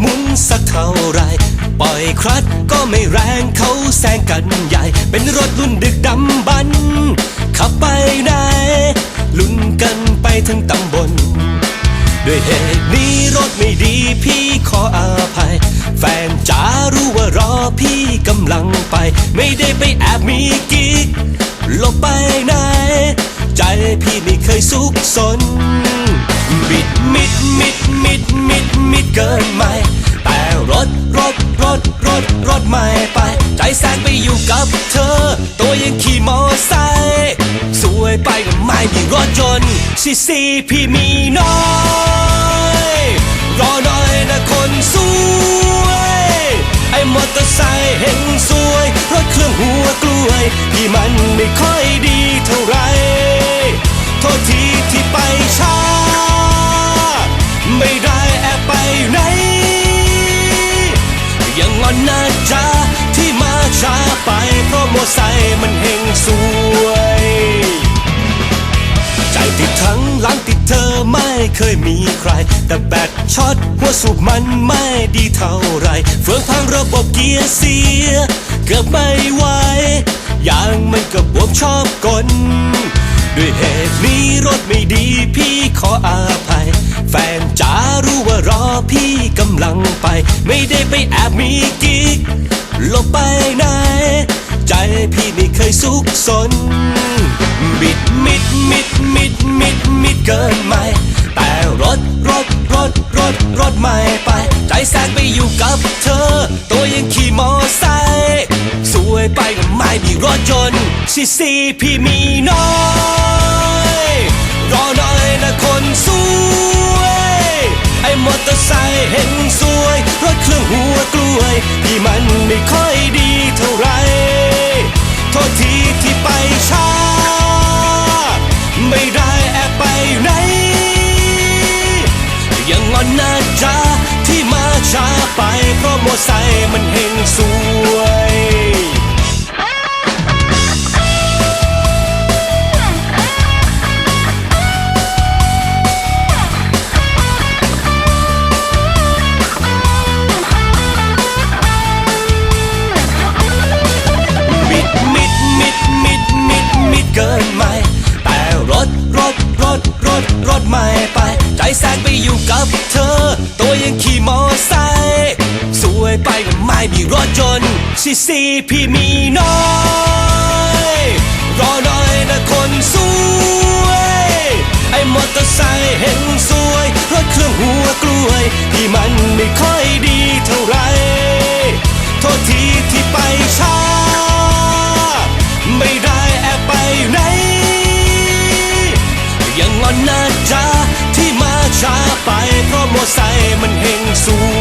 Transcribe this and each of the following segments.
หมุนสักเท่าไรปล่อยครัดก็ไม่แรงเขาแซงกันใหญ่ เป็นรถรุ่นดึกดำบรรพ์ขับไปไหนลุ้นกันไปทั้งตำบล ด้วยเหตุนี้รถไม่ดีพี่ขออาภัย แฟนจ๋ารู้ว่ารอพี่กำลังไป ไม่ได้ไปแอบมีกิ๊กหลบไปไหน ใจพี่ไม่เคยสุกสนบิดมิดมิดมิดมิดมิดเกินไหม กับเธอ ตัวยังขี่มอไซค์สวยไปก็ไม่มีรถจนต์ซีซีพี่มีน้อย รอหน่อยนะคนสวย ไอ้มอเตอร์ไซค์เห็นสวย รถเครื่องหัวกล้วย ที่มันไม่ค่อยดีเท่าไหรโทษทีที่ไปช้า ไม่ได้แอบไปไหนยังงอนนะจ๊ะที่มา ช้าไปเพราะมอไซค์มันเฮงสวย ใจติดทั้งหลังติดเธอไม่เคยมีใคร แต่แบตช็อตหัวสูบมันไม่ดีเท่าไร เฟืองพังระบบเกียร์เสีย เกือบไม่ไหวอย่างมันก็บวมชอบกลด้วยเหตุนี้รถไม่ดีพี่ขออาภัย แฟนจ๋ารู้ว่ารอพี่กำลังไป ไม่ได้ไปแอบมีกิ๊ก พี่ไม่เคยสุกสน บิดมิดมิดมิดมิดมิดเกินไหมแต่รถรถรถรถรถไม่ไป ใจแสนไปอยู่กับเธอ ตัวยังขี่มอไซค์สวยไปก็ไม่มีรถยนต์ซีซีพี่มีน้อง ยังงอนนะจ๊ะที่มาช้าไปเพราะมอไซค์มันเฮงสวย จนต์ซีซีพี่มีน้อย รอหน่อยนะคนสวย ไอ้มอเตอร์ไซค์เห็นสวยรถเครื่องหัวกล้วย ที่มันไม่ค่อยดีเท่าไหรโทษทีที่ไปช้า ไม่ได้แอบไปไหน ยังงอนนะจ๊ะที่มาช้าไปเพราะมอไซค์มันเฮงสวย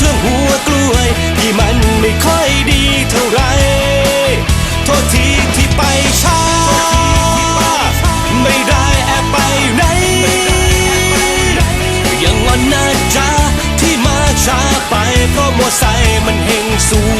ช่วงหัวกล้วย ที่มันไม่ค่อยดีเท่าไรโทษทีที่ไปช้า ไม่ได้แอบไปไหน ยังวันนาจาที่มาช้าไปเพราะมัวใส่มันเฮงสูง